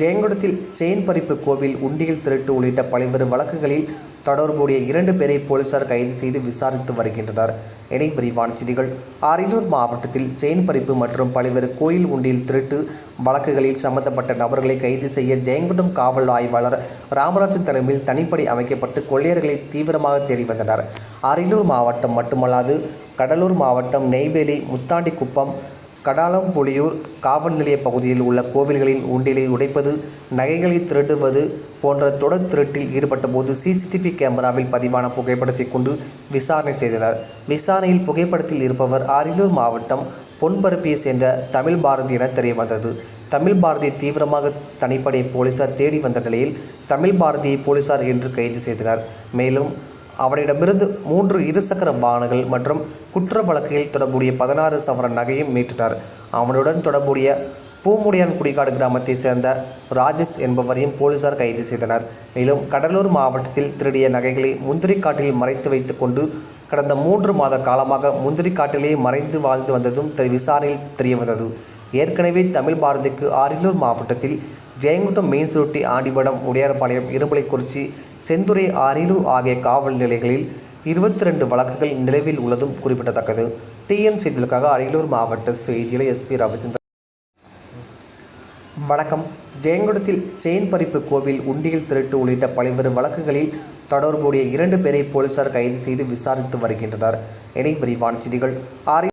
ஜெயங்கொடத்தில் chain பறிப்பு கோவில் உண்டியல் திருட்டு உள்ளிட்ட பல்வேறு வழக்குகளில் தொடர்புடைய இரண்டு பேரை போலீசார் கைது செய்து விசாரித்து வருகின்றனர். இனி விரிவான செய்திகள். அரியலூர் மாவட்டத்தில் செயின் பறிப்பு மற்றும் பல்வேறு கோயில் உண்டியில் திருட்டு வழக்குகளில் சம்பந்தப்பட்ட நபர்களை கைது செய்ய ஜெயங்கொண்டம் காவல் ஆய்வாளர் ராமராஜன் தலைமையில் தனிப்படை அமைக்கப்பட்டு கொள்ளையர்களை தீவிரமாக தேடி வந்தனர். அரியலூர் மாவட்டம் மட்டுமல்லாது கடலூர் மாவட்டம் நெய்வேலி முத்தாண்டிக்குப்பம் கடாலம்புலியூர் காவல் நிலைய பகுதியில் உள்ள கோவில்களின் உண்டிலை உடைப்பது நகைகளை திருடுவது போன்ற தொடர் திருட்டில் ஈடுபட்டபோது சிசிடிவி கேமராவில் பதிவான புகைப்படத்தை கொண்டு விசாரணை செய்தனர். விசாரணையில் புகைப்படத்தில் இருப்பவர் அரியலூர் மாவட்டம் பொன்பரப்பியை சேர்ந்த தமிழ் பாரதி என தெரிய வந்தது தமிழ் பாரதியை தீவிரமாக தனிப்படை போலீசார் தேடி வந்த நிலையில் தமிழ் பாரதியை போலீசார் என்று கைது செய்தனர். மேலும் அவரிடமிருந்து மூன்று இருசக்கர வாகனங்கள் மற்றும் குற்ற வழக்கில் தொடர்புடைய பதினாறு சவரன் நகையும் மீட்டனர். அவனுடன் தொடர்புடைய பூமுடியான் குடிகாடு கிராமத்தை சேர்ந்த ராஜேஷ் என்பவரையும் போலீசார் கைது செய்தனர். மேலும் கடலூர் மாவட்டத்தில் திருடிய நகைகளை முந்திரிக்காட்டில் மறைத்து வைத்து கொண்டு கடந்த மூன்று மாத காலமாக முந்திரிக்காட்டிலே மறைந்து வாழ்ந்து வந்ததும் தெ- விசாரணையில் தெரியவந்தது. ஏற்கனவே தமிழ் பாரதிக்கு அரியலூர் மாவட்டத்தில் ஜெயங்குட்டம் மெயின் சுருட்டி ஆண்டிபடம் உடையார்பாளையம் இருமலைக்குறிச்சி செந்துறை அரியலூர் ஆகிய காவல் நிலைகளில் இருபத்தி ரெண்டு வழக்குகள் நிலவில் உள்ளதும் குறிப்பிடத்தக்கது. டிஎன் செய்திகளுக்காக அரியலூர் மாவட்ட செய்தியில் எஸ்பி ரவிச்சந்திரன். வணக்கம். ஜெயங்குடத்தில் செயின் பறிப்பு கோவில் உண்டியில் திருட்டு உள்ளிட்ட பல்வேறு வழக்குகளில் தொடர்புடைய இரண்டு பேரை போலீசார் கைது செய்து விசாரித்து வருகின்றனர். இனி விரிவான செய்திகள். ஆரி